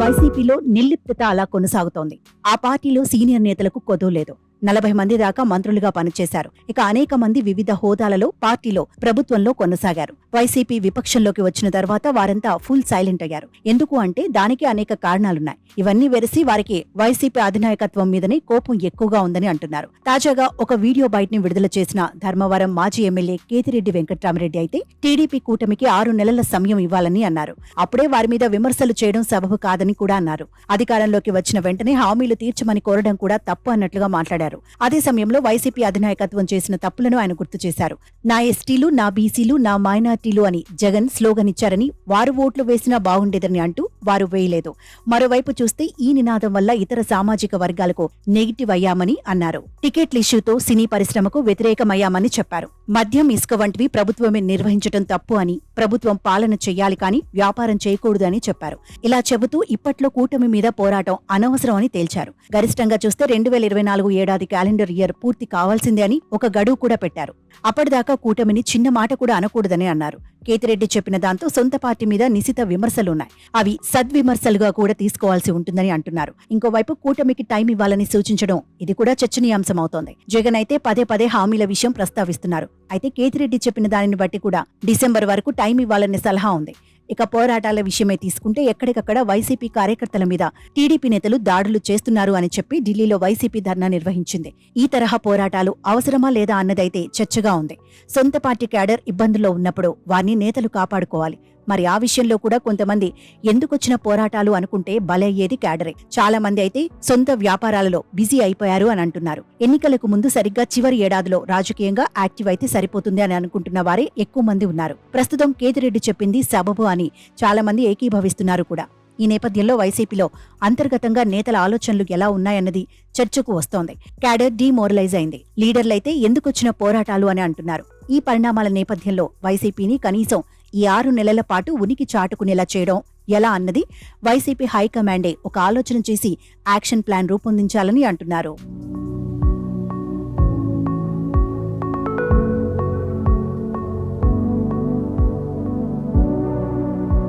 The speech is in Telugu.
వైసీపీలో నిర్లిప్తత అలా కొనసాగుతోంది. ఆ పార్టీలో సీనియర్ నేతలకు కొదవ లేదు నలభై మంది దాకా మంత్రులుగా పనిచేశారు. ఇక అనేక మంది వివిధ హోదాలలో పార్టీలో ప్రభుత్వంలో కొనసాగారు. వైసీపీ విపక్షంలోకి వచ్చిన తర్వాత వారంతా ఫుల్ సైలెంట్ అయ్యారు. ఎందుకు అంటే దానికి అనేక కారణాలున్నాయి. ఇవన్నీ వెరసి వారికి వైసీపీ అధినాయకత్వం మీదనే కోపం ఎక్కువగా ఉందని అంటున్నారు. తాజాగా ఒక వీడియో బయటని విడుదల చేసిన ధర్మవరం మాజీ ఎమ్మెల్యే కేతిరెడ్డి వెంకట్రామరెడ్డి అయితే టీడీపీ కూటమికి ఆరు నెలల సమయం ఇవ్వాలని అన్నారు. అప్పుడే వారి మీద విమర్శలు చేయడం సబబు కాదని కూడా అన్నారు. అధికారంలోకి వచ్చిన వెంటనే హామీలు తీర్చమని కోరడం కూడా తప్పు అన్నట్లుగా మాట్లాడారు. అదే సమయంలో వైసీపీ అధినాయకత్వం చేసిన తప్పులను ఆయన గుర్తు చేశారు. నా ఎస్టీలు నా బీసీలు నా మైనార్టీలు అని జగన్ స్లోగన్ ఇచ్చారని వారు ఓట్లు వేసినా బాగుండేదని అంటూ వారు వేయలేదు. మరోవైపు చూస్తే ఈ నినాదం వల్ల ఇతర సామాజిక వర్గాలకు నెగిటివ్ అయ్యామని అన్నారు. టికెట్ల ఇష్యూతో సినీ పరిశ్రమకు వ్యతిరేకమయ్యామని చెప్పారు. మద్యం ఇసుక వంటివి ప్రభుత్వమే నిర్వహించడం తప్పు అని ప్రభుత్వం పాలన చేయాలి కానీ వ్యాపారం చేయకూడదు అని చెప్పారు. ఇలా చెబుతూ ఇప్పట్లో కూటమి మీద పోరాటం అనవసరం అని తేల్చారు. గరిష్టంగా చూస్తే రెండు వేల ఇరవై నాలుగు ఏడాది క్యాలెండర్ ఇయర్ పూర్తి కావాల్సిందే అని ఒక గడువు కూడా పెట్టారు. అప్పటిదాకా కూటమిని చిన్న మాట కూడా అనకూడదని అన్నారు. కేతిరెడ్డి చెప్పిన దాంతో సొంత పార్టీ మీద నిశిత విమర్శలున్నాయి. అవి సద్విమర్శలుగా కూడా తీసుకోవాల్సి ఉంటుందని అంటున్నారు. ఇంకోవైపు కూటమికి టైం ఇవ్వాలని సూచించడం ఇది కూడా చర్చనీయాంశం అవుతోంది జగన్ అయితే పదే పదే హామీల విషయం ప్రస్తావిస్తున్నారు. అయితే కేతిరెడ్డి చెప్పిన దానిని బట్టి కూడా డిసెంబర్ వరకు టైం ఇవ్వాలనే సలహా ఉంది. ఇక పోరాటాల విషయమే తీసుకుంటే ఎక్కడికక్కడ వైసీపీ కార్యకర్తల మీద టీడీపీ నేతలు దాడులు చేస్తున్నారు అని చెప్పి ఢిల్లీలో వైసీపీ ధర్నా నిర్వహించింది. ఈ తరహా పోరాటాలు అవసరమా లేదా అన్నదైతే చర్చగా ఉంది. సొంత పార్టీ క్యాడర్ ఇబ్బందుల్లో ఉన్నప్పుడు వారిని నేతలు కాపాడుకోవాలి. మరి ఆ విషయంలో కూడా కొంతమంది ఎందుకొచ్చిన పోరాటాలు అనుకుంటే బలయ్యేది క్యాడరే. చాలా మంది అయితే సొంత వ్యాపారాలలో బిజీ అయిపోయారు అని అంటున్నారు. ఎన్నికలకు ముందు సరిగ్గా చివరి ఏడాదిలో రాజకీయంగా యాక్టివ్ అయితే సరిపోతుంది అని అనుకుంటున్న వారే ఎక్కువ మంది ఉన్నారు. ప్రస్తుతం కేతిరెడ్డి చెప్పింది సబబు అని చాలా మంది ఏకీభవిస్తున్నారు కూడా. ఈ నేపథ్యంలో వైసీపీలో అంతర్గతంగా నేతల ఆలోచనలు ఎలా ఉన్నాయన్నది చర్చకు వస్తోంది. క్యాడర్ డీమోరలైజ్ అయింది. లీడర్లైతే ఎందుకొచ్చిన పోరాటాలు అని అంటున్నారు. ఈ పరిణామాల నేపథ్యంలో వైసీపీని కనీసం ఈ ఆరు నెలల పాటు ఉనికి చాటుకునేలా చేయడం ఎలా అన్నది వైసీపీ హైకమాండే ఒక ఆలోచన చేసి యాక్షన్ ప్లాన్ రూపొందించాలని అంటున్నారు.